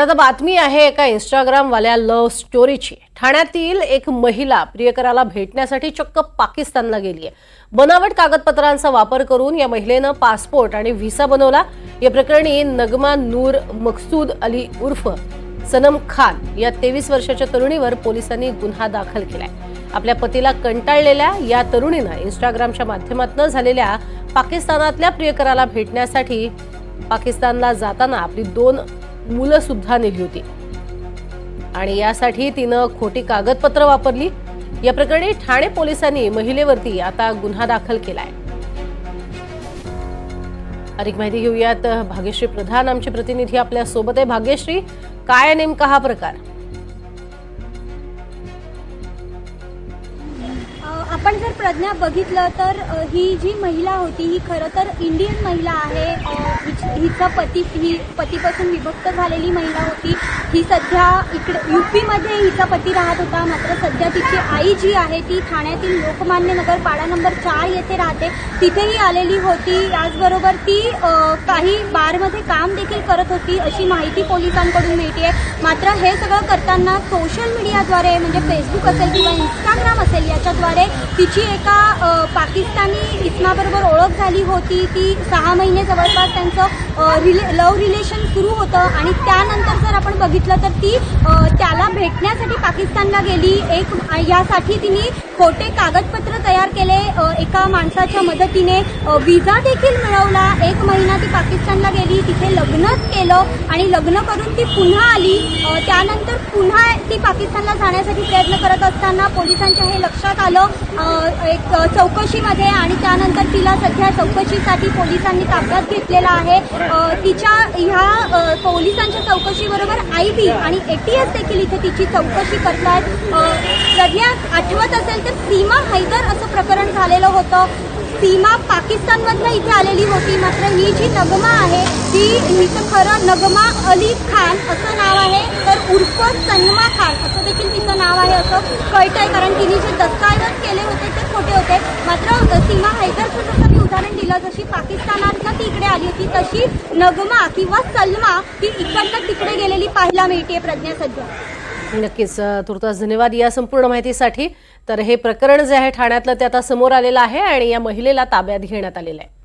आणि आता बातमी आहे एका इंस्टाग्रामवाल्या लव्ह स्टोरीची ठाण्यातील एक महिला प्रियकराला भेटण्यासाठी चक्क पाकिस्तानला गेली आहे बनावट कागदपत्रांचा वापर करून या महिलेनं पासपोर्ट आणि व्हिसा बनवला. या प्रकरणी नगमा नूर मकसूद अली उर्फ सनम खान या तेवीस वर्षाच्या तरुणीवर पोलिसांनी गुन्हा दाखल केलाय. आपल्या पतीला कंटाळलेल्या या तरुणीनं इंस्टाग्रामच्या माध्यमातून झालेल्या पाकिस्तानातल्या प्रियकराला भेटण्यासाठी पाकिस्तानला जाताना आपली दोन मुलं सुद्धा नेली होती. आणि यासाठी तिनं खोटी कागदपत्र वापरली. या प्रकरणी ठाणे पोलिसांनी महिलेवरती आता गुन्हा दाखल केलाय. अधिक माहिती घेऊयात. भाग्यश्री प्रधान आमचे प्रतिनिधी आपल्यासोबत आहे. भाग्यश्री काय नेमका हा प्रकार? आपण जर प्रज्ञा बघितलं तर ही जी महिला होती ही खरं तर इंडियन महिला आहे. हिचा पती ही पतीपासून विभक्त झालेली महिला होती. ही सध्या इकडे युपीमध्ये हिचा पती राहत होता. मात्र सध्या तिची आई जी आहे ती ठाण्यातील लोकमान्य नगर पाडा नंबर चार येथे राहते. तिथेही आलेली होती. याचबरोबर ती काही बारमध्ये काम देखील करत होती अशी माहिती पोलिसांकडून मिळते मात्र हे सगळं करताना सोशल मीडियाद्वारे म्हणजे फेसबुक असेल किंवा इंस्टाग्राम असेल याच्याद्वारे तिची एका पाकिस्तानी इस्माबरोबर ओळख झाली होती. ती सहा महिने जवळपास त्यांचं रिले लव्ह रिलेशन सुरू होतं आणि त्यानंतर जर आपण बघितलं तर ती त्याला भेटण्यासाठी पाकिस्तानला गेली. एक यासाठी तिने खोटे कागदपत्र तयार केले. एका माणसाच्या मदतीने विजा देखील मिळवला. एक महिना ती पाकिस्तानला गेली. तिथे लग्नच केलं आणि लग्न करून ती पुन्हा आली. त्यानंतर पुन्हा करण्यासाठी प्रयत्न करत असताना पोलिसांच्या हे लक्षात आलं. एक चौकशीमध्ये आणि त्यानंतर तिला सध्या चौकशीसाठी पोलिसांनी ताब्यात घेतलेला आहे. तिच्या ह्या पोलिसांच्या चौकशीबरोबर आय बी आणि एटीएस देखील इथे तिची चौकशी करतायत. अ, प्रज्ञा आठवत असेल तर सीमा हैदर असं प्रकरण झालेलं होतं. सीमा पाकिस्तानमधनं इथे आलेली होती. मात्र ही जी नगमा आहे ती हिचं खरं नगमा अली खान असं नाव आहे. तर उर्फ सन्मा खान असं देखील वाईट आहे कारण तिने जे दस्तऐवज केले होते ते खोटे होते. मात्र सीमा हैदरचं जसं मी उदाहरण दिलं. जशी पाकिस्तानातनं ती इकडे आली होती तशी नगमा किंवा सलमा ही इकडनं तिकडे गेलेली पाहायला मिळते प्रज्ञा सध्या. नक्कीच तुर्तास धन्यवाद या संपूर्ण माहितीसाठी. तर हे प्रकरण जे आहे ठाण्यातलं ते आता समोर आलेलं आहे आणि या महिलेला ताब्यात घेण्यात आलेलं आहे.